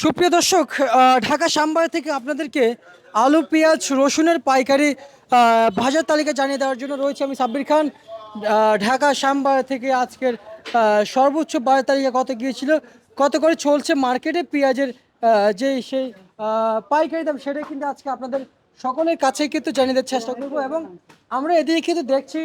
সুপ্রিয় দর্শক ঢাকা শ্যামবাজার থেকে আপনাদেরকে আলু, পেঁয়াজ, রসুনের পাইকারি বাজার তালিকা জানিয়ে দেওয়ার জন্য রয়েছে আমি সাব্বির খান। ঢাকা শ্যামবাজার থেকে আজকের সর্বোচ্চ বাজার তালিকা কত গিয়েছিল? কত করে চলছে মার্কেটে পেঁয়াজের যে সেই পাইকারি দাম সেটা কিন্তু আজকে আপনাদের সকলের কাছে কিন্তু জানিয়ে দেওয়ার চেষ্টা করব এবং আমরা এদিকে কিন্তু দেখছি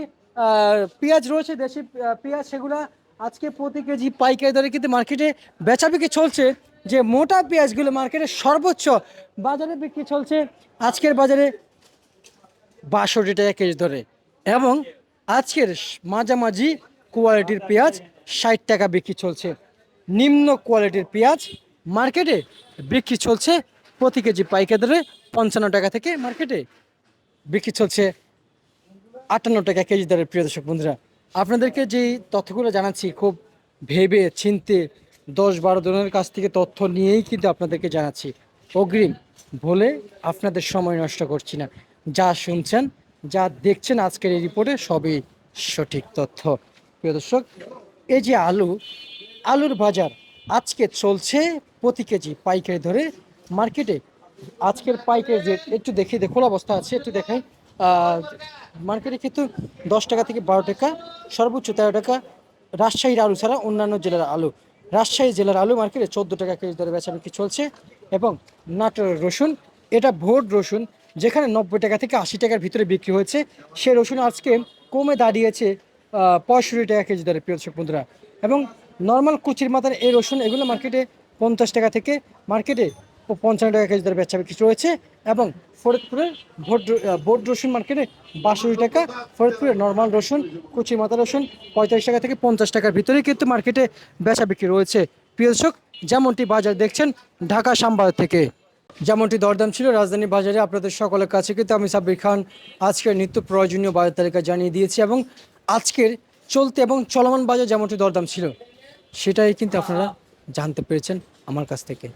পেঁয়াজ রয়েছে, দেশি পেঁয়াজ সেগুলা আজকে প্রতি কেজি পাইকারি দরে কিন্তু মার্কেটে বেচাবিকি চলছে। যে মোটা পেঁয়াজগুলো মার্কেটে সর্বোচ্চ বাজারে বিক্রি চলছে, আজকের বাজারে বাষট্টি টাকা কেজি ধরে এবং আজকের মাঝামাঝি কোয়ালিটির পেঁয়াজ ষাট টাকা বিক্রি চলছে। নিম্ন কোয়ালিটির পেঁয়াজ মার্কেটে বিক্রি চলছে প্রতি কেজি পাইকারি দরে পঞ্চান্ন টাকা থেকে মার্কেটে বিক্রি চলছে আটান্ন টাকা কেজি দরের প্রিয় দর্শক বন্ধুরা, আপনাদেরকে যেই তথ্যগুলো জানাচ্ছি, খুব ভেবে চিনতে দশ বারো জনের কাছ থেকে তথ্য নিয়েই কিন্তু আপনাদেরকে জানাচ্ছি। অগ্রিম বলে আপনাদের সময় নষ্ট করছি না। যা শুনছেন, যা দেখছেন আজকের এই রিপোর্টে সবই সঠিক তথ্য। প্রিয় দর্শক, এই যে আলু, আলুর বাজার আজকে চলছে প্রতি কেজি পাইকারি ধরে মার্কেটে আজকের পাইকারি রেট, একটু দেখি, দেখুন অবস্থা আছে, একটু দেখাই। মার্কেটে কিন্তু দশ টাকা থেকে বারো টাকা, সর্বোচ্চ তেরো টাকা। রাজশাহীর আলু ছাড়া অন্যান্য জেলার আলু রাজশাহী জেলার আলু মার্কেটে চোদ্দ টাকা কেজি দরে বেচা বিক্রি চলছে এবং নাটোরের রসুন, এটা ভোট রসুন, যেখানে নব্বই টাকা থেকে আশি টাকার ভিতরে বিক্রি হয়েছে। সে রসুন আজকে কমে দাঁড়িয়েছে পঁয়ষট্টি টাকা কেজি দরে পেয়েছে বন্ধুরা। এবং নর্মাল কুচির মাথার এই রসুন, এগুলো মার্কেটে পঞ্চাশ টাকা থেকে মার্কেটে পঞ্চান্ন টাকা কেজি দরে বেচা বিক্রি রয়েছে এবং ফরিদপুরের বোট রসুন মার্কেটে বাষট্টি টাকা, ফরিদপুরের নর্মাল রসুন, কুচি মাথা রসুন পঁয়তাল্লিশ টাকা থেকে পঞ্চাশ টাকার ভিতরে কিন্তু মার্কেটে বেচা বিক্রি রয়েছে। প্রিয় যেমনটি বাজার দেখছেন, ঢাকা শ্যামবাজার থেকে। যেমনটি দরদাম ছিল, রাজধানী বাজারে আপনাদের সকলের কাছে কিন্তু আমি সাব্বির খান আজকের নিত্য প্রয়োজনীয় বাজার তালিকা জানিয়ে দিয়েছি এবং আজকের চলতে এবং চলমান বাজার যেমনটি দরদাম ছিল, সেটাই কিন্তু আপনারা জানতে পেরেছেন আমার কাছ থেকে।